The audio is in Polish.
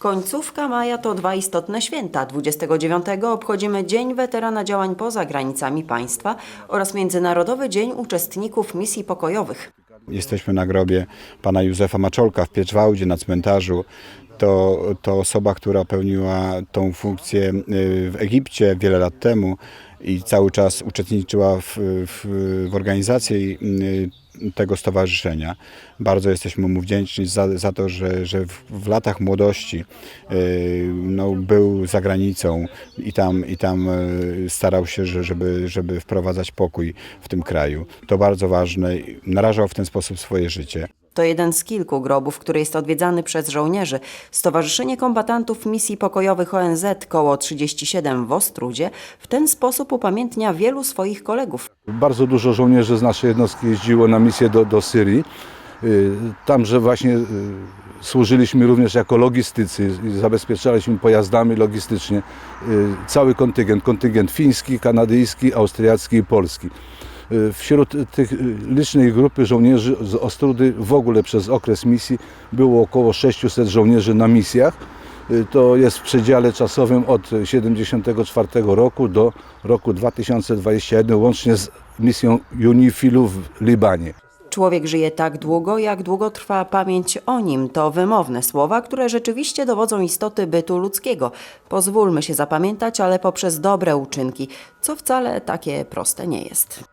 Końcówka maja to dwa istotne święta. 29 obchodzimy Dzień Weterana Działań poza granicami państwa oraz Międzynarodowy Dzień Uczestników Misji Pokojowych. Jesteśmy na grobie pana Józefa Maczolka w Pieczwałdzie na cmentarzu. To, to osoba, która pełniła tą funkcję y, w Egipcie wiele lat temu i cały czas uczestniczyła w, w, w organizacji y, tego stowarzyszenia. Bardzo jesteśmy mu wdzięczni za, za to, że, że w, w latach młodości y, no, był za granicą i tam, i tam y, starał się, że- żeby, żeby wprowadzać pokój w tym kraju. To bardzo ważne. Narażał w ten sposób swoje życie. To jeden z kilku grobów, który jest odwiedzany przez żołnierzy. Stowarzyszenie Kombatantów Misji Pokojowych ONZ Koło 37 w Ostrudzie w ten sposób upamiętnia wielu swoich kolegów. Bardzo dużo żołnierzy z naszej jednostki jeździło na misję do, do Syrii. Y, Tamże właśnie y, służyliśmy również jako logistycy i zabezpieczaliśmy pojazdami logistycznie y, cały kontyngent, kontyngent fiński, kanadyjski, austriacki i polski. Y, Wśród tych y, licznej grupy żołnierzy z Ostrudy w ogóle przez okres misji było około 600 żołnierzy na misjach. Y, To jest w przedziale czasowym od 1974 roku do roku 2021, łącznie z misją UNIFIL-u w Libanie. Człowiek żyje tak długo, jak długo trwa pamięć o nim. To wymowne słowa, które rzeczywiście dowodzą istoty bytu ludzkiego. Pozwólmy się zapamiętać, ale poprzez dobre uczynki, co wcale takie proste nie jest.